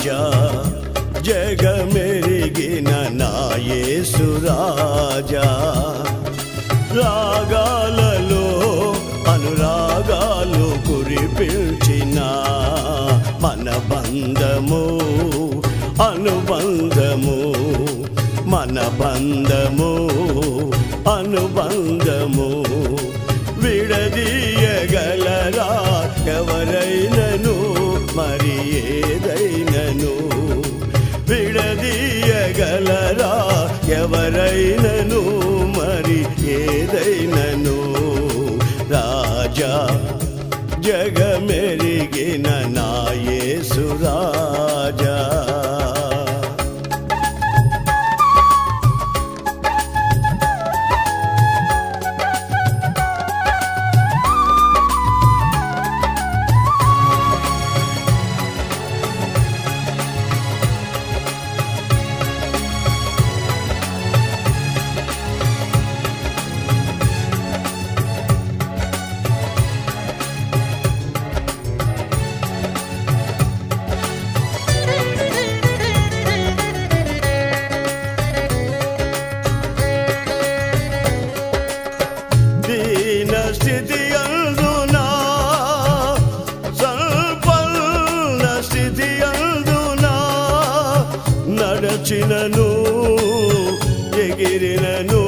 రాజా జగ జగమెరిగిన నాయేసు రాజా. రాగాలలో అనురాగాలు కురిపించిన మన బంధము అనుబంధము మన బంధము అనుబంధము. విడదీయగలరా ఎవరైనను మరి ఏదై ఎవరైనను విడదీయగలరా? ఎవరైనను మరి ఏదైనను? రాజా జగమెరిగిన నాయసురా ఎగిరినను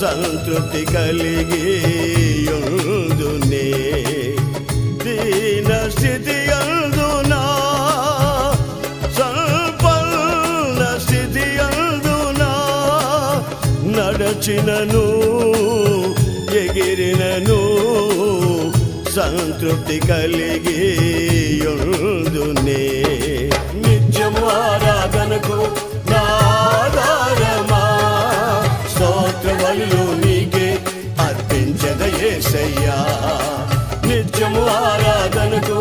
సంతృప్తి కలిగి యుందునే దీన స్థితి అందునా? సంపన్న స్థితి అందునా? నడచినను ఎగిరినను సంతృప్తి కలిగి యుందునే నిత్యము ఆరాధనకు నాదారమా స్తోత్రవల్లు నీకే అర్పించదయేసయ్యా నిత్యము ఆరాధనకు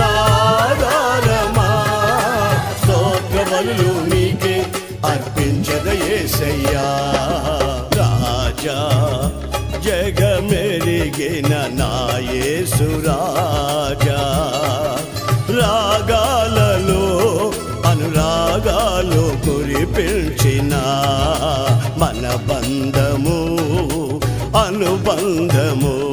నాదారమా స్తోత్రవల్లు నీకే అర్పించదయేసయ్యా రాజా జగమెరిగిన నాయసు రాజా. బంధము అనుబంధము.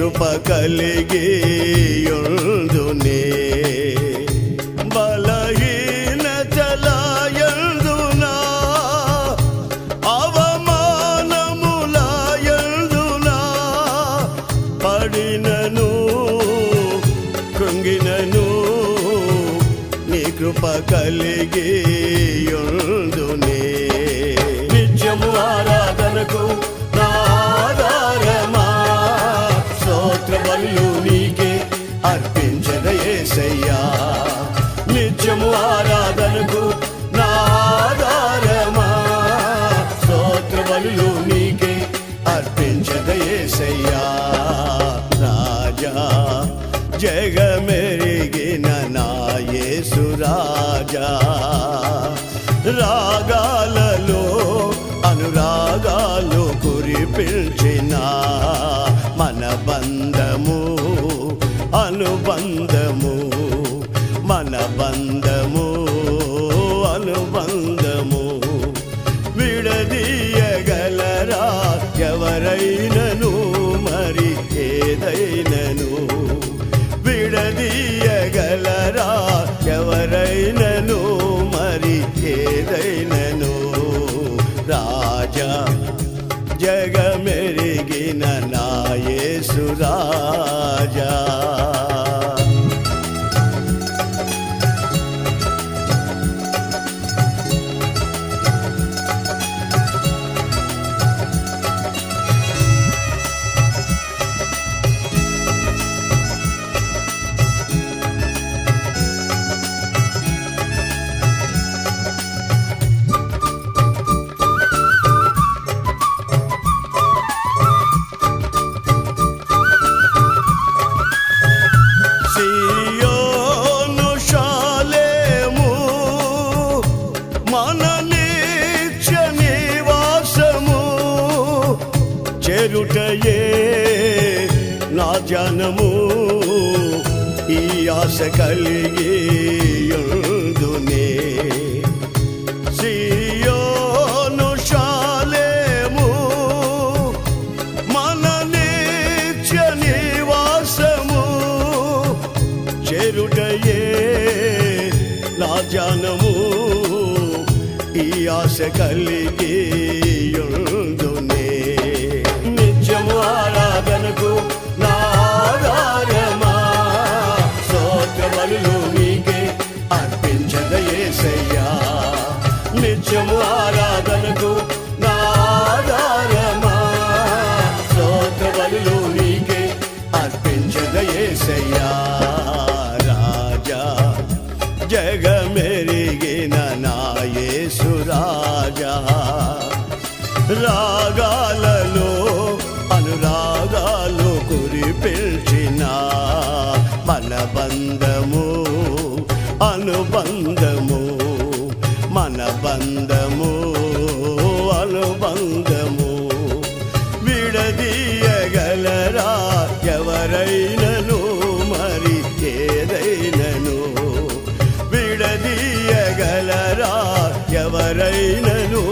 కృప కలిగి యుందునే బలహీనతలయందునా అవమానములయందునా పడినను కృంగినను నీ కృప కలిగి నిత్యము ఆరాధనకు స్తోత్రవల్లు నీకే అర్పించదయేసయ్యా నిత్యము ఆరాధనకు నాధారమా స్తోత్ర స్తోత్రవల్లు నీకే అర్పించదయేసయ్యా రాజా జగమెరిగిన నాయసు రాజా. రాగాలలో అనురాగాలు కురిపించినా. బంధము అనుబంధము మన బంధము. చేరుటయే నా జనము. ఈ ఆశ కలిగి యుందునే సియోను ఈ ఆశ కలిగే అర్పించదయేసయ్యా రాజా. జగమెరిగిన నాయసు రాజా. రాగాలలో అనురాగాలు కురిపిల్చిన మన బంధము అనుబంధము మన బంధము అనుబంధము మరైనను మరి ఏదైనను విడదీయగలరా? ఎవరైనను